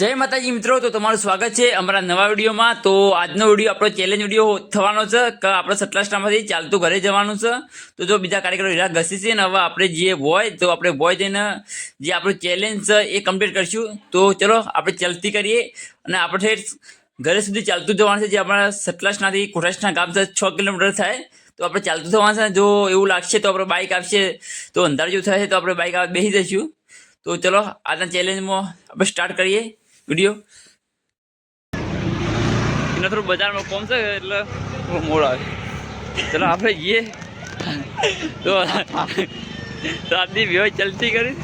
જય માતાજી મિત્રો, તો તમારું સ્વાગત છે અમારા નવા વિડીયોમાં. તો આજનો વીડિયો આપણો ચેલેન્જ વીડિયો થવાનો છે કે આપણે સટલાસ્ટામાંથી ચાલતું ઘરે જવાનું છે. તો જો બીજા કાર્યક્રમ હીરા ઘસી છે ને હવે આપણે જે હોય, તો આપણે બોય જઈને જે આપણું ચેલેન્જ છે એ કમ્પ્લીટ કરીશું. તો ચલો આપણે ચાલતી કરીએ અને આપણે ઘરે સુધી ચાલતું જવાનું છે. જે આપણા સટલાસનાથી કોઠાસના ગામ છે, છ કિલોમીટર થાય. તો આપણે ચાલતું થવાનું છે. જો એવું લાગશે તો આપણે બાઇક આવશે. તો અંધાર જેવું થશે તો આપણે બાઇક બેસી જઈશું. તો ચલો આજના ચેલેન્જમાં આપણે સ્ટાર્ટ કરીએ. વિડીયો એનો થોડું બજારમાં કોમ છે એટલે થોડું મોડ આવે ચલો આપણે જઈએ તો રાતની વ્યવસ્થા ચલતી કરી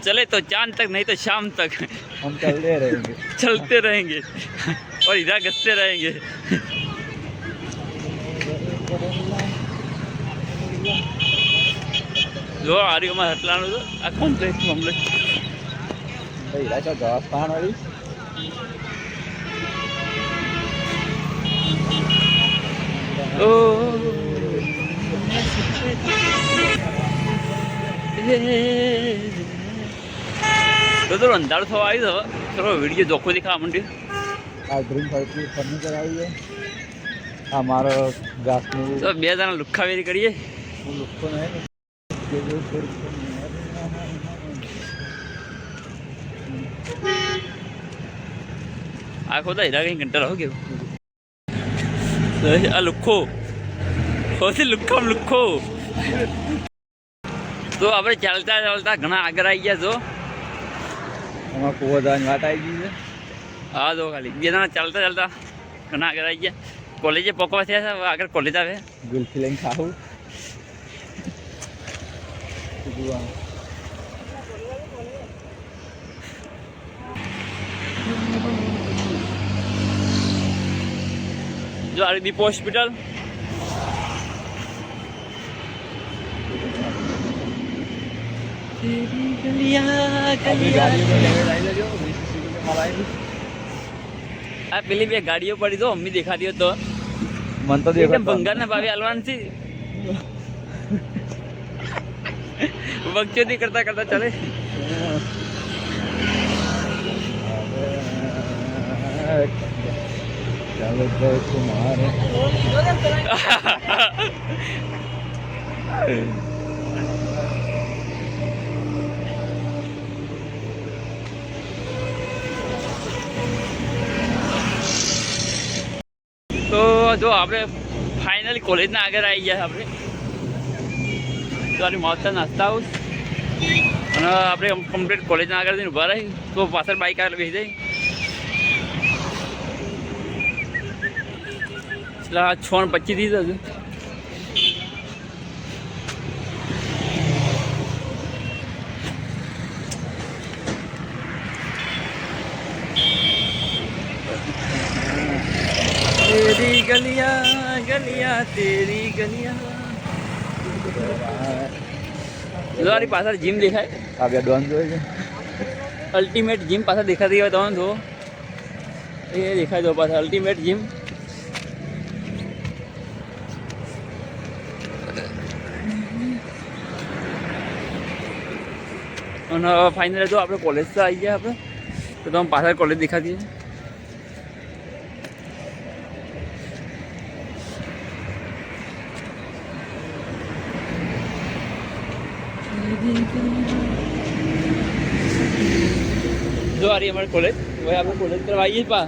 चले तो चांद तक नहीं तो शाम तक हम चलते रहेंगे चलते रहेंगे और इधर घसते रहेंगे જો આર્યોમાં હટલાનું તો આ કોમ્પ્લેક્સ કોમ્પ્લેક્સ ભાઈ રાચો જવાબ પાણ વાળી ઓ. તો તો અંધારું થવા આવ્યું હવે. થોડો વીડિયો જોખો માંડ્યો. આ ગ્રીન ફર્નિચર આવી છે આ મારો ઘાસનું તો બે જણા લુખાવેરી કરીએ. હું નહીં. ને. ખોદા હીરા કઈ કંટાળો હો કેવું? આ લુખો. સૌથી લુખ્ખો લુખ્ખો. તો આપણે ચાલતા ચાલતા ઘણા આગળ આવી ગયા છો. એમાં કુવાદાની વાત આવી ગઈ છે. હા જો ખાલી. બે જણા ચાલતા ચાલતા ઘણા આગળ આવી ગયા. કોલેજે પકવા થયા છે આગળ કોલેજ આવે. ગુલ્ફી લઈને ખાવું. જોવાનું. જો આ દીપો હોસ્પિટલ આ પેલી બે ગાડીઓ પડી તો અમ્મી દેખાતી હતો મન તો એકદમ દેખો ભાવે હલવાન છે બગચોદી કરતા કરતા ચાલે. તો જો આપણે ફાઇનલી કોલેજના આગળ આવી ગયા આપણે. તારી મોસ્તા નાસ્તા હાઉસ અને આપણે કમ્પ્લીટ કોલેજના આગળ જઈને ઊભા રહી, તો પાછળ બાઇક આગળ બેસી જાય. એટલે આ છ ને પચીસ થઈ જશે. તેરી ગલિયા ગલિયા તેરી ગલિયા જો પાછળ જીમ દેખાય. આ બે ડોન જોઈ છે. અલ્ટિમેટ જીમ પાછળ દેખાતી હોય તમે જો એ દેખાય જો પાછળ અલ્ટિમેટ જીમ અને ફાઇનલ જો આપણે કોલેજ તો આવી ગયા આપણે તો તમે પાછળ કોલેજ દેખાતી છે આ રહી અમારે કોલેજ હવે આપણે કોલેજ કરવા આવીએ જ પા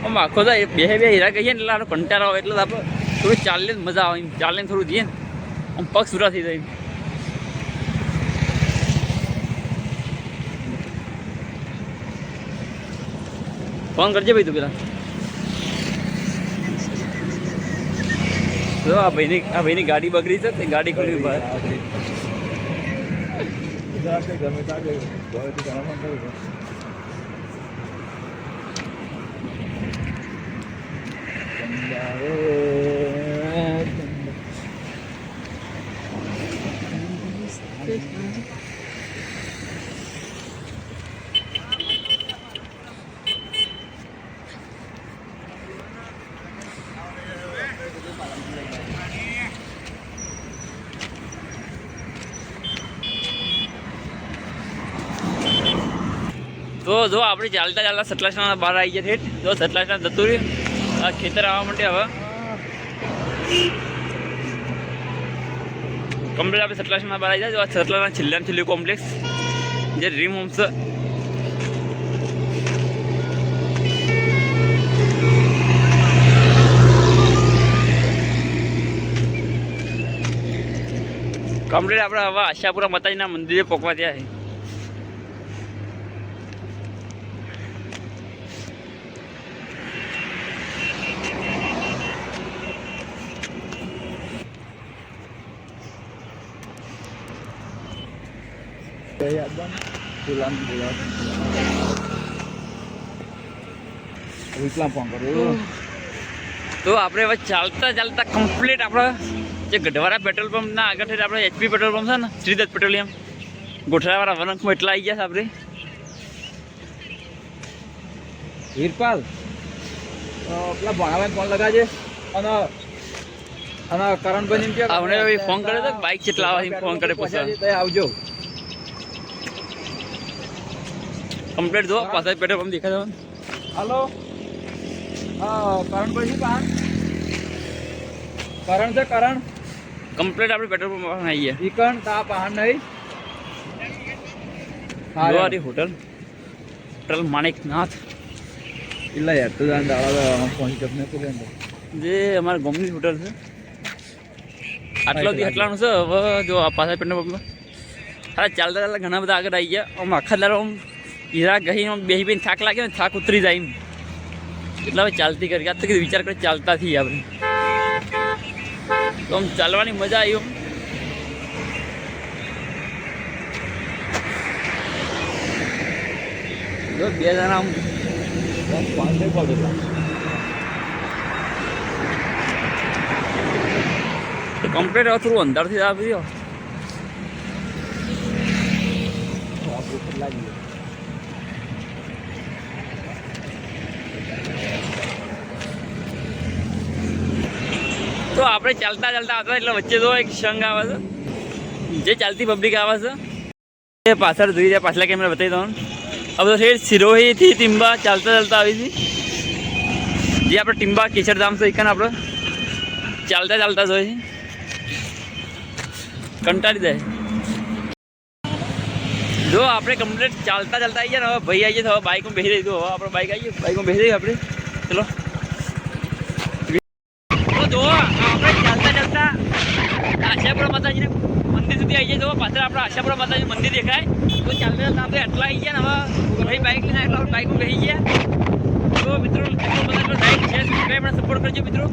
આમ આખો તો બે બે હીરા કહીએ ને એટલે આનો કંટાળો આવે એટલે આપણે થોડું ચાલે મજા આવે ચાલે થોડું જઈએ ને આમ પગ સુરા થઈ જાય ફોન કરજે ભાઈ તું પેલા. જો આ ભાઈની આ ભાઈની ગાડી બગડી છે તે ગાડી ખોલી બહાર Thank ગમે ત્યાં ગયું ગમે તે ઘણા ફોન કર્યું ચંદા રે ચંદા. તો જો આપણે ચાલતા ચાલતા સતલાસના બહાર આવી ગયા ઠેઠ જો સતલાસના જતું આ ખેતર આવવા માટે હવે. કમ્પ્લેટ આપણે સતલાસના બહાર આવી જાય જો આ સતલાસના છેલ્લા છેલ્લું કોમ્પ્લેક્સ જે ડ્રીમ હોમ્સ છે. કમ્પ્લીટ આપણે હવે આશાપુરા માતાજીના મંદિરે પહોંચવા ત્યાં છે. કઈ bang pulang pulang વિકલા ફોન કર્યો તો આપણે હવે ચાલતા ચાલતા કમ્પ્લીટ આપણે જે ગઢવારા પેટ્રોલ પંપના આગળ થઈ આપણે એચપી પેટ્રોલ પંપ છે ને શ્રીદત્ત પેટ્રોલિયમ ગોઠરાવાળા વનકમાં એટલા આવી ગયા છે આપણે. વીરપાલ અ, પેલા ભણાભાઈ ફોન લગાજે. અને અને કરણભાઈ હવે ફોન કર્યો તો બાઇક કેટલા આવે ફોન કરે પછી આવજો. કમ્પ્લીટ જો પાછા પેટ્રોલ પંપ દેખાય હાલો. કરણ ભાઈ કાન કરણ છે કરણ. કમ્પ્લીટ આપણે પેટ્રોલ પંપ પાસે આવીએ ઈકણ તા પહાણ નહીં. Hotel hotel Maneknath. એટલે યાર તો જાણ દાડા પહોંચી જપ નથી જે અમારા ગામની હોટલ છે. આટલો દી આટલાનું છે. હવે જો આ પાછા પેટ્રોલ પંપ અરે ચાલતા ચાલતા ઘણા બધા આગળ આવી ગયા. આમ આખા દાડો આમ હીરા ગહીમાં બેહી બેન થાક લાગે ને થાક ઉતરી જાય એટલે હવે ચાલતી કરી. આજ તો કીધું વિચાર કરી ચાલતા થઈ આપણે. તો આમ ચાલવાની મજા આવી જો બે જણા આમ કમ્પ્લેટ હવે થોડું અંધારથી આપી દો લાગી તો આપણે ચાલતા ચાલતા આવતા એટલે વચ્ચે તો એક શંગ આવે છે. જે ચાલતી પબ્લિક આવે છે. એ પાછળ જોઈ જાય પાછલા કેમેરા બતાવી દઉં હવે તો છે સિરોહીથી ટીમ્બા ચાલતા ચાલતા આવી હતી જે આપણે ટીમ્બા કેસરધામ છે એકાને આપણે. ચાલતા ચાલતા જોઈએ કંટાળી જાય. જો આપણે કમ્પ્લીટ ચાલતા ચાલતા આવી ગયા ને, હવે ભાઈ આવી જાય તો હવે બાઇકમાં બેસી દઈશું હવે આપણે બાઇક આવી જાય બાઇકમાં બેસી દઈએ આપણે. ચલો તો જો આપણે ચાલતા ચાલતા આશાપુરા માતાજીને મંદિર સુધી આવી જાય તો પાછળ આપણે આશાપુરા માતાજી મંદિર દેખાય. તો ચાલતા ચાલતા આપણે એટલા આવી ગયા હવે ભાઈ બાઇક લઈને એટલે બાઇક રહી ગયા. તો મિત્રો મિત્રો, બધા લાઈક શેર સબસ્ક્રાઈબ સપોર્ટ કરજો મિત્રો.